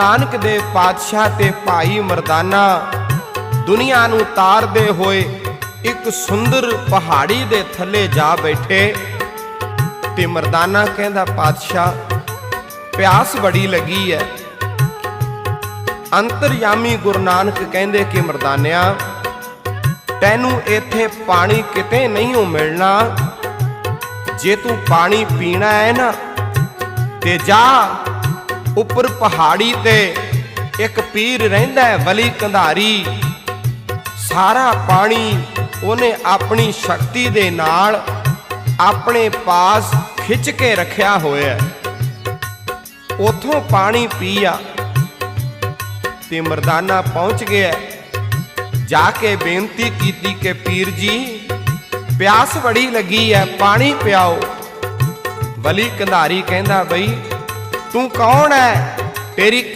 ਨਾਨਕ ਦੇ ਪਾਤਸ਼ਾਹ ਤੇ ਭਾਈ ਮਰਦਾਨਾ, ਦੁਨੀਆ ਨੂੰ ਤਾਰਦੇ ਹੋਏ ਇੱਕ ਸੁੰਦਰ ਪਹਾੜੀ ਦੇ ਥੱਲੇ ਜਾ ਬੈਠੇ। ਤੇ ਮਰਦਾਨਾ ਕਹਿੰਦਾ, ਪਾਤਸ਼ਾਹ, ਪਿਆਸ ਬੜੀ ਲੱਗੀ ਹੈ ਅੰਤਰਯਾਮੀ ਗੁਰੂ ਨਾਨਕ ਕਹਿੰਦੇ ਕਿ, ਮਰਦਾਨਿਆ, ਤੈਨੂੰ ਇੱਥੇ ਪਾਣੀ ਕਿਤੇ ਨਹੀਂ ਓ ਮਿਲਣਾ। ਜੇ ਤੂੰ ਪਾਣੀ ਪੀਣਾ ਹੈ ਨਾ, ਤੇ ਜਾ ਉੱਪਰ ਪਹਾੜੀ ਤੇ ਇੱਕ ਪੀਰ ਰਹਿੰਦਾ ਹੈ, ਵਲੀ ਕੰਧਾਰੀ। ਸਾਰਾ ਪਾਣੀ ਉਹਨੇ ਆਪਣੀ ਸ਼ਕਤੀ ਦੇ ਨਾਲ ਆਪਣੇ ਪਾਸ ਖਿੱਚ ਕੇ ਰੱਖਿਆ ਹੋਇਆ ਹੈ। ਉਥੋਂ ਪਾਣੀ ਪੀਆ ਤੇ ਮਰਦਾਨਾ ਪਹੁੰਚ ਗਿਆ ਜਾ ਕੇ ਬੇਨਤੀ ਕੀਤੀ ਕਿ ਪੀਰ ਜੀ, ਪਿਆਸ ਬੜੀ ਲੱਗੀ ਹੈ, ਪਾਣੀ ਪਿਆਓ। ਵਲੀ ਕੰਧਾਰੀ ਕਹਿੰਦਾ, ਬਈ ਤੂੰ ਕੌਣ ਹੈ? ਤੇਰੀ